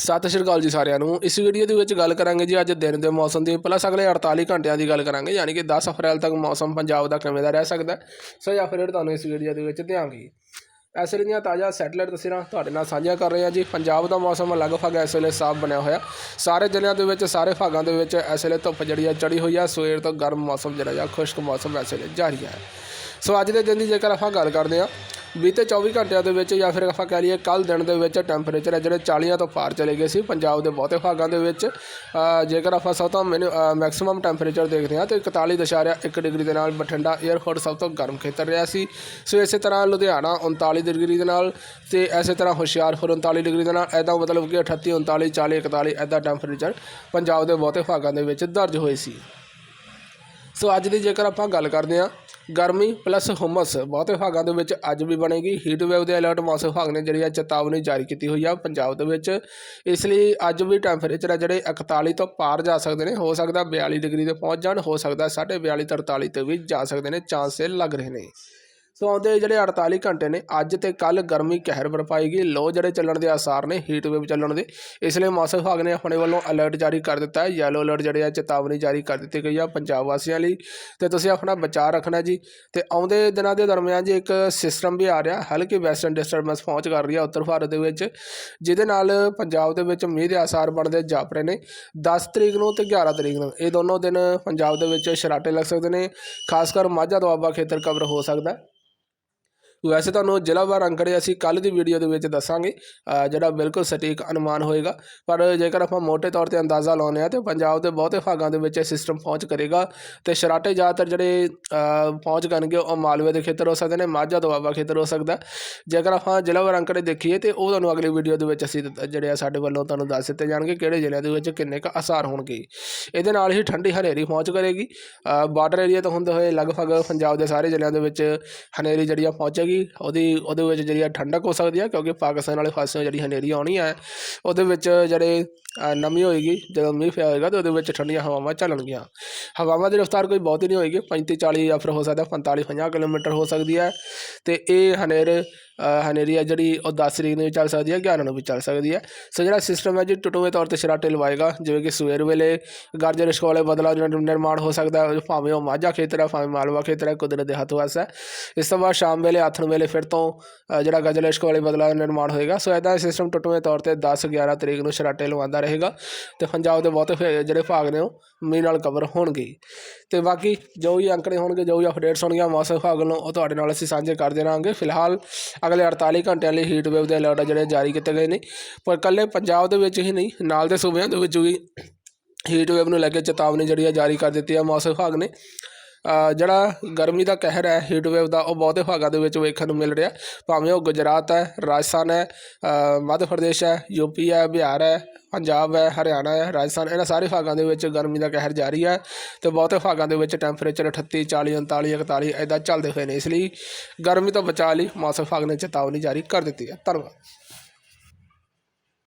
ਸਤਿ ਸ਼੍ਰੀ ਅਕਾਲ ਜੀ ਸਾਰਿਆਂ ਨੂੰ। ਇਸ ਵੀਡੀਓ ਦੇ ਵਿੱਚ ਗੱਲ ਕਰਾਂਗੇ ਜੀ ਅੱਜ ਦਿਨ ਦੇ ਮੌਸਮ ਦੀ। ਪਲੱਸ ਅਗਲੇ 48 ਘੰਟਿਆਂ ਦੀ ਗੱਲ ਕਰਾਂਗੇ, ਯਾਨੀ ਕਿ 10 ਅਪ੍ਰੈਲ ਤੱਕ ਮੌਸਮ ਪੰਜਾਬ ਦਾ ਕਿਵੇਂ ਦਾ ਰਹਿ ਸਕਦਾ ਸੋ ਇਹ ਫਿਰ ਤੁਹਾਨੂੰ ਇਸ ਵੀਡੀਓ ਦੇ ਵਿੱਚ ਦਿਆਂਗੇ ਇਸ ਵੇਲੇ ਦੀਆਂ ਤਾਜ਼ਾ ਸੈਟਲਾਈਟ ਤਸਵੀਰਾਂ ਤੁਹਾਡੇ ਨਾਲ ਸਾਂਝੀਆਂ ਕਰ ਰਹੇ ਹਾਂ ਜੀ। ਪੰਜਾਬ ਦਾ ਮੌਸਮ ਲਗਭਗ ਇਸ ਵੇਲੇ ਸਾਫ਼ ਬਣਿਆ ਹੋਇਆ। ਸਾਰੇ ਜ਼ਿਲ੍ਹਿਆਂ ਦੇ ਵਿੱਚ, ਸਾਰੇ ਭਾਗਾਂ ਦੇ ਵਿੱਚ ਇਸ ਵੇਲੇ ਧੁੱਪ ਜਿਹੜੀ ਆ ਚੜੀ ਹੋਈ ਆ ਸਵੇਰ ਤੋਂ ਗਰਮ ਮੌਸਮ ਜਿਹੜਾ ਆ ਖੁਸ਼ਕ ਮੌਸਮ ਇਸ ਵੇਲੇ ਜਾਰੀ ਹੈ। ਸੋ ਅੱਜ ਦੇ ਦਿਨ ਦੀ ਜੇਕਰ ਆਪਾਂ ਗੱਲ ਕਰਦੇ ਹਾਂ ਬੀਤੇ 24 ਘੰਟਿਆਂ ਦੇ ਵਿੱਚ ਜਾਂ ਫਿਰ ਆਪਾਂ ਕਹਿ ਲਈਏ ਕੱਲ ਦਿਨ ਦੇ ਵਿੱਚ ਟੈਂਪਰੇਚਰ ਹੈ ਜਿਹੜੇ 40 ਤੋਂ ਪਾਰ ਚਲੇ ਗਏ ਸੀ ਪੰਜਾਬ ਦੇ ਬਹੁਤੇ ਭਾਗਾਂ ਦੇ ਵਿੱਚ। ਜੇਕਰ ਆਪਾਂ ਸਭ ਤੋਂ ਮੈਕਸਿਮਮ ਟੈਂਪਰੇਚਰ ਦੇਖਦੇ ਹਾਂ ਤੇ 41.1 ਡਿਗਰੀ ਦੇ ਨਾਲ ਬਠਿੰਡਾ 에ਅਰਪੋਰਟ ਸਭ ਤੋਂ ਗਰਮ ਖੇਤਰ ਰਿਹਾ ਸੀ। ਸੋ ਇਸੇ ਤਰ੍ਹਾਂ ਲੁਧਿਆਣਾ 39 ਡਿਗਰੀ ਦੇ ਨਾਲ ਤੇ ਇਸੇ ਤਰ੍ਹਾਂ ਹੁਸ਼ਿਆਰਪੁਰ 39 ਡਿਗਰੀ ਦੇ ਨਾਲ। ਐਦਾਂ ਮਤਲਬ ਕਿ 38 39 40 41 ਐਦਾਂ ਟੈਂਪਰੇਚਰ ਪੰਜਾਬ ਦੇ ਬਹੁਤੇ ਭਾਗਾਂ ਦੇ ਵਿੱਚ ਦਰਜ ਹੋਏ ਸੀ। ਸੋ ਅੱਜ ਦੀ ਜੇਕਰ ਆਪਾਂ ਗੱਲ ਕਰਦੇ ਹਾਂ ਗਰਮੀ ਪਲੱਸ ਹੁਮਸ, ਬਹੁਤੇ ਭਾਗਾਂ ਦੇ ਵਿੱਚ ਅੱਜ ਵੀ ਬਣੇਗੀ। ਹੀਟ ਵੇਵ ਦੇ ਅਲਰਟ ਮੌਸਮ ਵਿਭਾਗ ਨੇ ਜਿਹੜੀ ਆ ਚੇਤਾਵਨੀ ਜਾਰੀ ਕੀਤੀ ਹੋਈ ਆ ਪੰਜਾਬ ਦੇ ਵਿੱਚ। ਇਸ ਲਈ ਅੱਜ ਵੀ ਟੈਂਪਰੇਚਰ ਆ ਜਿਹੜੇ 41 ਤੋਂ ਪਾਰ ਜਾ ਸਕਦੇ ਨੇ, ਹੋ ਸਕਦਾ 42 ਡਿਗਰੀ ਤੇ ਪਹੁੰਚ ਜਾਣ, ਹੋ ਸਕਦਾ 42 43 ਤੇ ਵੀ ਜਾ ਸਕਦੇ ਨੇ। ਚਾਂਸ ਲੱਗ ਰਹੇ ਨੇ। ਸੋ ਆਉਂਦੇ ਜਿਹੜੇ 48 ਘੰਟੇ ਨੇ, ਅੱਜ ਤੇ ਕੱਲ ਗਰਮੀ ਕਹਿਰ ਵਰਪਾਏਗੀ ਲੋ, ਜਿਹੜੇ ਚੱਲਣ ਦੇ ਆਸਾਰ ਨੇ ਹੀਟ ਵੇਵ ਚੱਲਣ ਦੇ। ਇਸ ਲਈ ਮੌਸਮ ਵਿਭਾਗ ਨੇ ਆਪਣੇ ਵੱਲੋਂ ਅਲਰਟ ਜਾਰੀ ਕਰ ਦਿੱਤਾ ਹੈ। ਯੈਲੋ ਅਲਰਟ ਜਿਹੜੇ ਆ, ਚੇਤਾਵਨੀ ਜਾਰੀ ਕਰ ਦਿੱਤੀ ਗਈ ਆ ਪੰਜਾਬ ਵਾਸੀਆਂ ਲਈ। ਤੇ ਤੁਸੀਂ ਆਪਣਾ ਬਚਾਅ ਰੱਖਣਾ ਜੀ। ਤੇ ਆਉਂਦੇ ਦਿਨਾਂ ਦੇ ਦਰਮਿਆਨ ਜੀ ਇੱਕ ਸਿਸਟਮ ਵੀ ਆ ਰਿਹਾ, ਹਲਕੀ ਵੈਸਟਰਨ ਡਿਸਟਰਬੈਂਸ ਪਹੁੰਚ ਕਰ ਰਹੀ ਆ ਉੱਤਰ ਭਾਰਤ ਦੇ ਵਿੱਚ, ਜਿਹਦੇ ਨਾਲ ਪੰਜਾਬ ਦੇ ਵਿੱਚ ਮੀਂਹ ਦੇ ਆਸਾਰ ਬਣਦੇ ਜਾਪ ਰਹੇ ਨੇ। 10 ਤਰੀਕ ਨੂੰ ਤੇ 11 ਤਰੀਕ ਨੂੰ, ਇਹ ਦੋਨੋਂ ਦਿਨ ਪੰਜਾਬ ਦੇ ਵਿੱਚ ਸ਼ਰਾਟੇ ਲੱਗ ਸਕਦੇ ਨੇ। ਖਾਸ ਕਰ ਮਾਝਾ ਦੁਆਬਾ ਖੇਤਰ ਕਵਰ ਹੋ ਸਕਦਾ ਵੈਸੇ ਤੁਹਾਨੂੰ ਜ਼ਿਲ੍ਹਾਵਾਰ ਅੰਕੜੇ ਅਸੀਂ ਕੱਲ ਦੀ ਵੀਡੀਓ ਦੇ ਵਿੱਚ ਦੱਸਾਂਗੇ ਜਿਹੜਾ ਬਿਲਕੁਲ ਸਟੀਕ ਅਨੁਮਾਨ ਹੋਏਗਾ। ਪਰ ਜੇਕਰ ਆਪਾਂ ਮੋٹے ਤੌਰ ਤੇ ਅੰਦਾਜ਼ਾ ਲਾਉਂਦੇ ਆ ਤੇ ਪੰਜਾਬ ਦੇ ਬਹੁਤੇ ਭਾਗਾਂ ਦੇ ਵਿੱਚ ਇਹ ਸਿਸਟਮ ਪਹੁੰਚ ਕਰੇਗਾ। ਤੇ ਸ਼ਰਾਟੇ ਜ਼ਿਆਦਾਤਰ ਜਿਹੜੇ ਪਹੁੰਚ ਕਰਨਗੇ ਉਹ ਮਾਲਵੇ ਦੇ ਖੇਤਰ ਹੋ ਸਕਦੇ ਨੇ, ਮਾਝਾ ਦੁਆਬਾ ਖੇਤਰ ਹੋ ਸਕਦਾ। ਜੇਕਰ ਆਪਾਂ ਜ਼ਿਲ੍ਹਾਵਾਰ ਅੰਕੜੇ ਦੇਖੀਏ ਤੇ ਉਹ ਤੁਹਾਨੂੰ ਅਗਲੀ ਵੀਡੀਓ ਦੇ ਵਿੱਚ ਅਸੀਂ ਜਿਹੜੇ ਆ ਸਾਡੇ ਵੱਲੋਂ ਤੁਹਾਨੂੰ ਦੱਸ ਦਿੱਤੇ ਜਾਣਗੇ ਕਿਹੜੇ ਜ਼ਿਲ੍ਹਿਆਂ ਦੇ ਵਿੱਚ ਕਿੰਨੇ ਕੁ ਅਸਾਰ ਹੋਣਗੇ। ਇਹਦੇ ਨਾਲ ਹੀ ਠੰਡੀ ਹਨੇਰੀ ਪਹੁੰਚ ਕਰੇਗੀ। ਬਾਰਡਰ ਏਰੀਆ ਤੋਂ ਹੁੰਦੇ ਹੋਏ ਲਗਭਗ ਪੰਜਾਬ ਦੇ ਸਾਰੇ ਜ਼ਿਲ੍ਹਿਆਂ ਦੇ ਵਿੱਚ ਹਨੇਰੀ ਜਿਹੜੀ ਆ ਪਹੁੰਚੇਗੀ। ਉਹਦੀ, ਉਹਦੇ ਵਿੱਚ ਜਿਹੜੀ ਆ ਠੰਡਕ ਹੋ ਸਕਦੀ ਆ, ਕਿਉਂਕਿ ਪਾਕਿਸਤਾਨ ਵਾਲੇ ਪਾਸਿਓਂ ਜਿਹੜੀ ਹਨੇਰੀ ਆਉਣੀ ਹੈ ਉਹਦੇ ਵਿੱਚ ਜਿਹੜੇ ਨਮੀ ਹੋਏਗੀ, ਜਦੋਂ ਮੀਂਹ ਪਿਆ ਹੋਏਗਾ, ਤੇ ਉਹਦੇ ਵਿੱਚ ਠੰਡੀਆਂ ਹਵਾਵਾਂ ਚੱਲਣਗੀਆਂ। ਹਵਾਵਾਂ ਦੀ ਰਫ਼ਤਾਰ ਕੋਈ ਬਹੁਤੀ ਨਹੀਂ ਹੋਏਗੀ 35 40 ਜਾਂ ਫਿਰ ਹੋ ਸਕਦਾ 45 50 ਕਿਲੋਮੀਟਰ ਹੋ ਸਕਦੀ ਹੈ ਤੇ ਇਹ ਹਨੇਰੇ ਹਨੇਰੀ ਹੈ ਜਿਹੜੀ ਉਹ 10 ਤਰੀਕ ਨੂੰ ਵੀ ਚੱਲ ਸਕਦੀ ਹੈ 11 ਨੂੰ ਵੀ ਚੱਲ ਸਕਦੀ ਹੈ। ਸੋ ਜਿਹੜਾ ਸਿਸਟਮ ਹੈ ਜੀ, ਟੁੱਟਵੇਂ ਤੌਰ ਤੇ ਸ਼ਰਾਟੇ ਲਵਾਏਗਾ ਜਿਵੇਂ ਕਿ ਸਵੇਰ ਵੇਲੇ ਗਰਜ ਰਿਸ਼ਕ ਵਾਲੇ ਬਦਲਾਅ ਜਿਹੜਾ ਨਿਰਮਾਣ ਹੋ ਸਕਦਾ ਹੈ ਭਾਵੇਂ ਉਹ ਮਾਝਾ ਖੇਤਰ ਹੈ, ਭਾਵੇਂ ਮਾਲਵਾ ਖੇਤਰ ਹੈ, ਕੁਦਰਤ ਦੇ ਹੱਥ ਵੱਸ ਹੈ। ਇਸ ਤੋਂ ਬਾਅਦ ਸ਼ਾਮ ਵੇਲੇ, ਆਥਣ ਵੇਲੇ ਫਿਰ ਤੋਂ ਜਿਹੜਾ ਗਜਲ ਇਸ਼ਕ ਵਾਲੇ ਬਦਲਾਅ ਦਾ ਨਿਰਮਾਣ ਹੋਏਗਾ। ਸੋ ਇਹਦਾ ਸਿਸਟਮ ਟੁੱਟਵੇਂ ਤੌਰ ਤੇ 10 11 ਤਰੀਕ ਨੂੰ ਸ਼ਰਾਟੇ ਲਵਾਉਂਦਾ ਰਹੇਗਾ। ਤੇ ਪੰਜਾਬ ਦੇ ਬਹੁਤੇ ਫੇ- ਜਿਹੜੇ ਭਾਗ ਨੇ ਉਹ ਮੀਂਹ ਨਾਲ ਕਵਰ ਹੋਣਗੇ। ਤੇ ਬਾਕੀ ਜੋ ਵੀ ਅੰਕੜੇ ਹੋਣਗੇ, ਜੋ ਵੀ ਅਪਡੇਟਸ ਹੋਣਗੀਆਂ ਮੌਸਮ ਵਿਭਾਗ ਵੱਲੋਂ ਉਹ ਤੁਹਾਡੇ ਨਾਲ ਅਸੀਂ ਸਾਂਝੇ ਕਰਦੇ ਰਹਾਂਗੇ ਫਿਲਹਾਲ ਅਗਲੇ 48 ਘੰਟਿਆਂ ਲਈ ਹੀਟ ਵੇਵ ਦੇ ਅਲਰਟ ਜਿਹੜੇ ਜਾਰੀ ਕੀਤੇ ਗਏ ਨੇ। ਪਰ ਇਕੱਲੇ ਪੰਜਾਬ ਦੇ ਵਿੱਚ ਹੀ ਨਹੀਂ, ਨਾਲ ਦੇ ਸੂਬਿਆਂ ਦੇ ਵਿੱਚ ਵੀ ਹੀਟ ਵੇਵ ਨੂੰ ਲੈ ਕੇ ਚੇਤਾਵਨੀ ਜਿਹੜੀ ਆ ਜਾਰੀ ਕਰ ਦਿੱਤੀ ਹੈ ਮੌਸਮ ਵਿਭਾਗ ਨੇ ਜਿਹੜਾ ਗਰਮੀ ਦਾ ਕਹਿਰ ਹੈ ਹੀਟ ਵੇਵ ਦਾ, ਉਹ ਬਹੁਤੇ ਭਾਗਾਂ ਦੇ ਵਿੱਚ ਵੇਖਣ ਨੂੰ ਮਿਲ ਰਿਹਾ। ਭਾਵੇਂ ਉਹ ਗੁਜਰਾਤ ਹੈ, ਰਾਜਸਥਾਨ ਹੈ ਮੱਧ ਪ੍ਰਦੇਸ਼ ਹੈ ਯੂਪੀ ਹੈ, ਬਿਹਾਰ ਹੈ, ਪੰਜਾਬ ਹੈ, ਹਰਿਆਣਾ ਹੈ, ਰਾਜਸਥਾਨ, ਇਹਨਾਂ ਸਾਰੇ ਭਾਗਾਂ ਦੇ ਵਿੱਚ ਗਰਮੀ ਦਾ ਕਹਿਰ ਜਾਰੀ ਹੈ ਤੇ ਬਹੁਤੇ ਭਾਗਾਂ ਦੇ ਵਿੱਚ ਟੈਂਪਰੇਚਰ 38 40 39 41 ਐਦਾਂ ਚੱਲਦੇ ਹੋਏ ਨੇ। ਇਸ ਲਈ ਗਰਮੀ ਤੋਂ ਬਚਾਅ ਲਈ ਮੌਸਮ ਵਿਭਾਗ ਨੇ ਚੇਤਾਵਨੀ ਜਾਰੀ ਕਰ ਦਿੱਤੀ ਹੈ। ਧੰਨਵਾਦ।